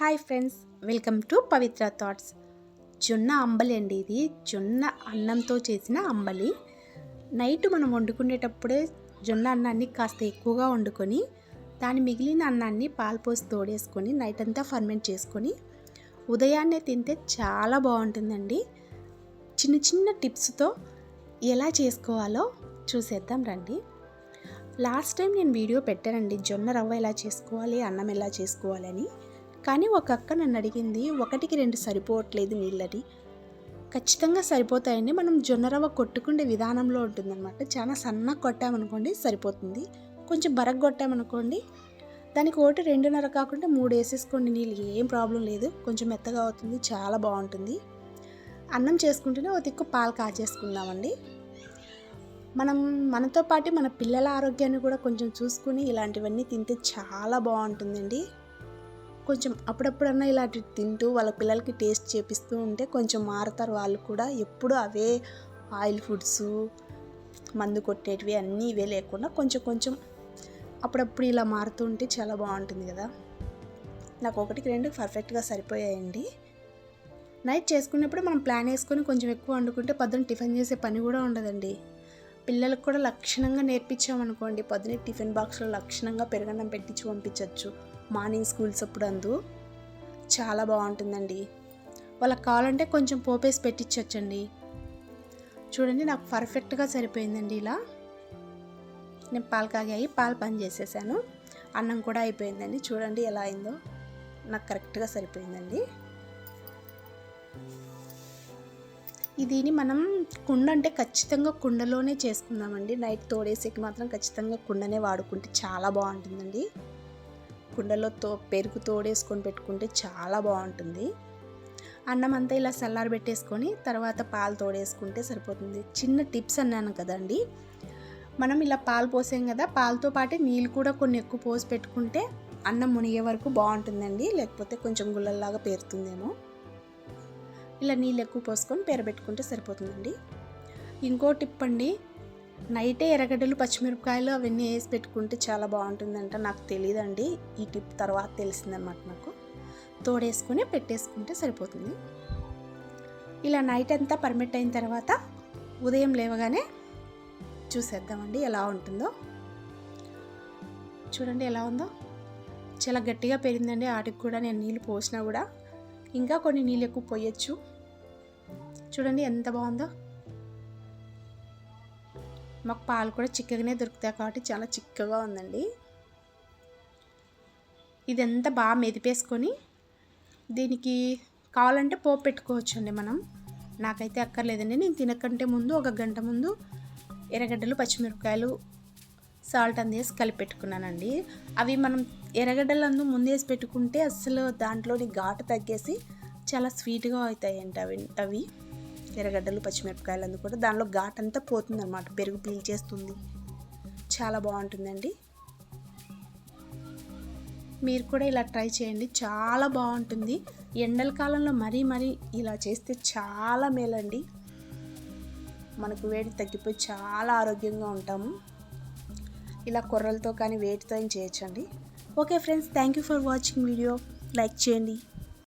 Hi friends welcome to Pavitra thoughts జొన్న అంబలి అండి ఇది. జొన్న అన్నంతో చేసిన అంబలి. నైట్ మనం వండుకునేటప్పుడే జొన్న అన్నాన్ని కాస్త ఎక్కువగా వండుకొని దాని మిగిలిన అన్నాన్ని పాలు పోసి తోడేసుకొని నైట్ అంతా ఫర్మెంట్ చేసుకొని ఉదయాన్నే తింటే చాలా బాగుంటుందండి. చిన్న చిన్న టిప్స్తో ఎలా చేసుకోవాలో చూసేద్దాం రండి. లాస్ట్ టైం నేను వీడియో పెట్టానండి జొన్న రవ్వ ఎలా చేసుకోవాలి అన్నం ఎలా చేసుకోవాలి అని. కానీ ఒక అక్క నన్ను అడిగింది ఒకటికి రెండు సరిపోవట్లేదు నీళ్ళని ఖచ్చితంగా సరిపోతాయండి మనం జొన్న రవ్వ కొట్టుకునే విధానంలో ఉంటుందన్నమాట. చాలా సన్నగా కొట్టామనుకోండి సరిపోతుంది. కొంచెం బరగ కొట్టామనుకోండి దానికి ఒకటి రెండున్నర కాకుండా మూడు వేసేసుకోండి నీళ్ళు ఏం ప్రాబ్లం లేదు. కొంచెం మెత్తగా అవుతుంది చాలా బాగుంటుంది. అన్నం చేసుకుంటేనే ఒక తిక్కు పాలు కాచేసుకుందామండి. మనం మనతో పాటు మన పిల్లల ఆరోగ్యాన్ని కూడా కొంచెం చూసుకుని ఇలాంటివన్నీ తింటే చాలా బాగుంటుందండి. కొంచెం అప్పుడప్పుడన్నా ఇలాంటివి తింటూ వాళ్ళ పిల్లలకి టేస్ట్ చేపిస్తూ ఉంటే కొంచెం మారుతారు వాళ్ళు కూడా. ఎప్పుడు అవే ఆయిల్ ఫుడ్స్ మందు కొట్టేటివి అన్నీ ఇవే లేకుండా కొంచెం కొంచెం అప్పుడప్పుడు ఇలా మారుతూ ఉంటే చాలా బాగుంటుంది కదా. నాకు ఒకటికి రెండు పర్ఫెక్ట్గా సరిపోయాయండి. నైట్ చేసుకున్నప్పుడు మనం ప్లాన్ వేసుకొని కొంచెం ఎక్కువ వండుకుంటే పొద్దున్న టిఫిన్ చేసే పని కూడా ఉండదండి. పిల్లలకు కూడా లక్షణంగా నేర్పించామనుకోండి పొద్దున టిఫిన్ బాక్స్లో లక్షణంగా పెరగన్నం పెట్టించి పంపించవచ్చు మార్నింగ్ స్కూల్స్ అప్పుడు అందు. చాలా బాగుంటుందండి. వాళ్ళకి కావాలంటే కొంచెం పోపేసి పెట్టించవచ్చండి చూడండి నాకు పర్ఫెక్ట్గా సరిపోయిందండి ఇలా. నేను పాలు కాగాయి పాలు పని చేసేసాను. అన్నం కూడా అయిపోయిందండి. చూడండి ఎలా అయిందో. నాకు కరెక్ట్గా సరిపోయిందండి. దీన్ని మనం కుండ అంటే ఖచ్చితంగా కుండలోనే చేసుకుందామండి. నైట్ తోడేసేకి మాత్రం ఖచ్చితంగా కుండనే వాడుకుంటే చాలా బాగుంటుందండి. కుండలో తో పెరుగు తోడేసుకొని పెట్టుకుంటే చాలా బాగుంటుంది. అన్నం అంతా ఇలా చల్లారి పెట్టేసుకొని తర్వాత పాలు తోడేసుకుంటే సరిపోతుంది. చిన్న టిప్స్ అన్నాను కదండి. మనం ఇలా పాలు పోసాం కదా పాలతో పాటు నీళ్ళు కూడా కొన్ని ఎక్కువ పోసి పెట్టుకుంటే అన్నం మునిగే వరకు బాగుంటుందండి. లేకపోతే కొంచెం గుల్లల్లాగా పేరుతుందేమో. ఇలా నీళ్ళు ఎక్కువ పోసుకొని పేరబెట్టుకుంటే సరిపోతుందండి. ఇంకో టిప్ అండి నైటే ఎర్రగడ్డలు పచ్చిమిరపకాయలు అవన్నీ వేసి పెట్టుకుంటే చాలా బాగుంటుందంట. నాకు తెలియదండి ఈ టిప్ తర్వాత తెలిసిందన్నమాట నాకు. తోడేసుకుని పెట్టేసుకుంటే సరిపోతుంది. ఇలా నైట్ అంతా పర్మిట్ అయిన తర్వాత ఉదయం లేవగానే చూసేద్దామండి ఎలా ఉంటుందో. చూడండి ఎలా ఉందో. చాలా గట్టిగా పెరిగిందండి వాటికి కూడా నేను నీళ్ళు పోసినా కూడా. ఇంకా కొన్ని నీళ్ళు ఎక్కువ పోయొచ్చు. చూడండి ఎంత బాగుందో. మాకు పాలు కూడా చిక్కగానే దొరుకుతాయి కాబట్టి చాలా చిక్కగా ఉందండి. ఇదంతా బాగా మెదిపేసుకొని దీనికి కావాలంటే పోపు పెట్టుకోవచ్చు అండి మనం. నాకైతే అక్కర్లేదండి. నేను తినకంటే ముందు ఒక గంట ముందు ఎర్రగడ్డలు పచ్చిమిరపకాయలు సాల్ట్ అందేసి కలిపి పెట్టుకున్నానండి. అవి మనం ఎర్రగడ్డలు అందు ముందేసి పెట్టుకుంటే అసలు దాంట్లోని ఘాటు తగ్గేసి చాలా స్వీట్గా అవుతాయంట అవి అవి. ఎర్రగడ్డలు పచ్చిమిరపకాయలు అందు కూడా దానిలో ఘాట్ అంతా పోతుంది అనమాట పెరుగు పీల్చేస్తుంది. చాలా బాగుంటుందండి. మీరు కూడా ఇలా ట్రై చేయండి. చాలా బాగుంటుంది. ఎండల కాలంలో మరీ మరీ ఇలా చేస్తే చాలా మేలండి. మనకు వేడి తగ్గిపోయి చాలా ఆరోగ్యంగా ఉంటాము. ఇలా కొర్రలతో కానీ వేటితో చేయొచ్చండి. Okay friends thank you for watching video. Like చేయండి.